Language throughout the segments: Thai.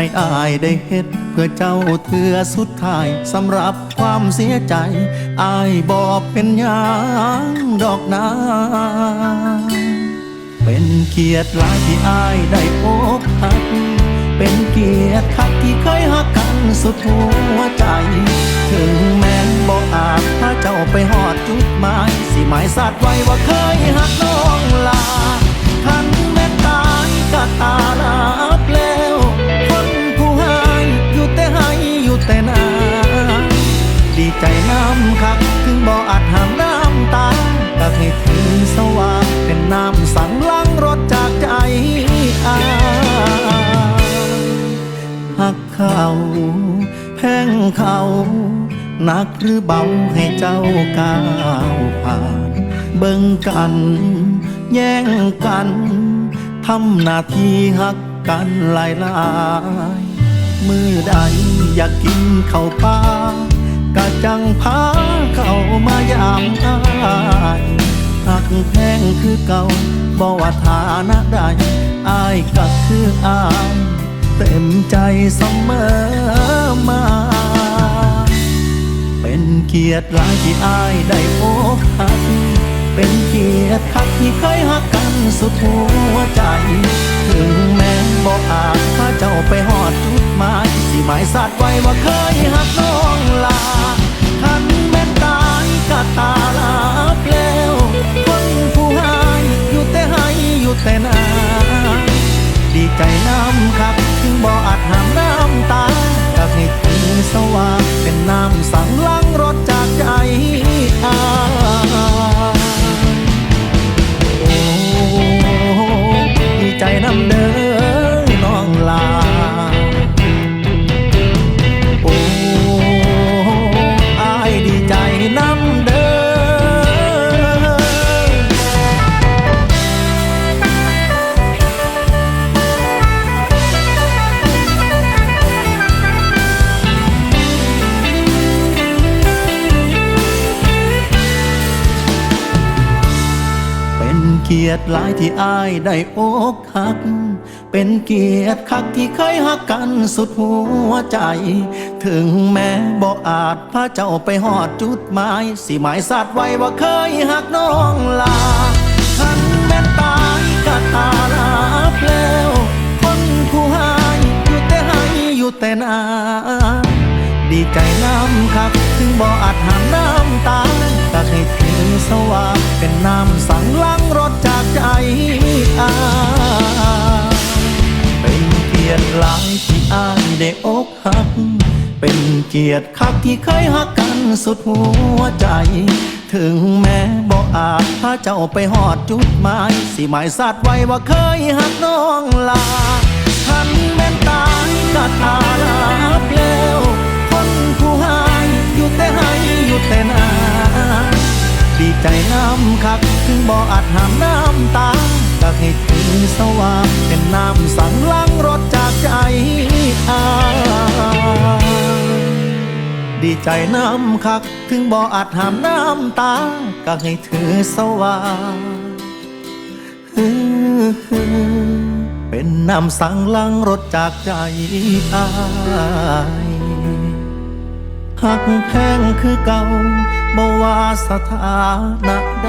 ให้อายได้เฮ็ด เพื่อเจ้าเถือสุดท้ายสำหรับความเสียใจ อายบอกเป็นยังดอกนาเป็นเกียรติหลายที่อายได้พบหักเป็นเกียรติคักที่เคยหักกันสุดหัวใจ ถึงแม้บอกอาจพาเจ้าไปหอดจุดหมาย สิหมายสัตว์ไว้ว่าเคยหักน้อง แพงเขานักหรือเบาให้เจ้าก้าวผ่าน เบิ่งกัน แย่งกันทำหน้าที่หักกันหลายหลายมือใดอยากกินข้าวปลากะจังพาเข้ามายามอายหักแพงคือเก่าบ่ว่าฐานะใดอายก็คืออาย เต็มใจเสมอมา เป็นเกียรติหลายที่อายได้พบหัก เป็นเกียรติคักที่เคยหักกันสุดหัวใจ ถึงแม้บอกอาจพาเจ้าไปหอดจุดหมายสิหมายสัตว์ไว้ว่าเคยหักน้องลา ทันแม้นตายก็ตา กียรติหลายที่อายได้อกหัก เป็นเกียรติคักที่เคยหักกันสุดหัวใจ ถึงแม้บ่อาจพาเจ้าไปหอดจุดหมาย สิหมายสัตว์ไว้ว่าเคยหักน้องลาทันแม้นตายก็ตาลาบแล้วคนผู้ให้อยู่แต่ให้อยู่แต่นาดีใจน้ำครับถึงบ่อาจห้ามน้ำตาก็ให้ถือสว่างเป็นน้ำสังล้าง อายเป็นเกียรติหลายที่อายได้อกหัก เป็นเกียรติคักที่เคยหักกันสุดหัวใจ ถึงแม้บ่อาจพาเจ้าไปหอดจุดหมาย สิหมายสัตว์ไว้ว่าเคยหักน้องลาทันแม้นตายก็ตาลาบแล้วคนผู้ให้อยู่แต่ให้อยู่แต่นาดีใจน้ำคักถึงบ่อาจหามน้ำตา ก็ให้ถือสว่างเป็นน้ำสั่งล้างรถจากใจอายดีใจน้ำคัก ถึงบ่ออาจหามน้ำตาก็ให้ถือสว่างเป็นน้ำสั่งล้างรถจากใจอายหักแพงคือเก่าบ่ว่าสถานะใด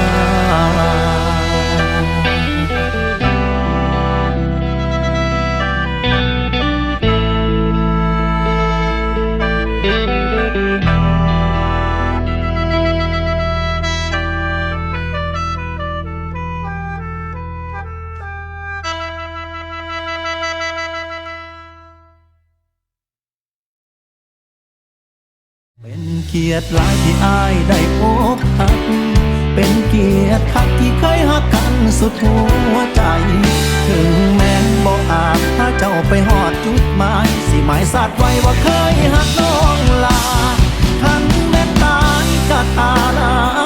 เกียรติหลายที่อายได้พบหัก เป็นเกียรติคักที่เคยหักกันสสุดหัวใจ ถึงแม้บอกอาจพาเจ้าไปหอดจุดหมาย สิหมายสัตว์ไว้ว่าเคยหักน้องลา ทันแม่ตายกับตาลา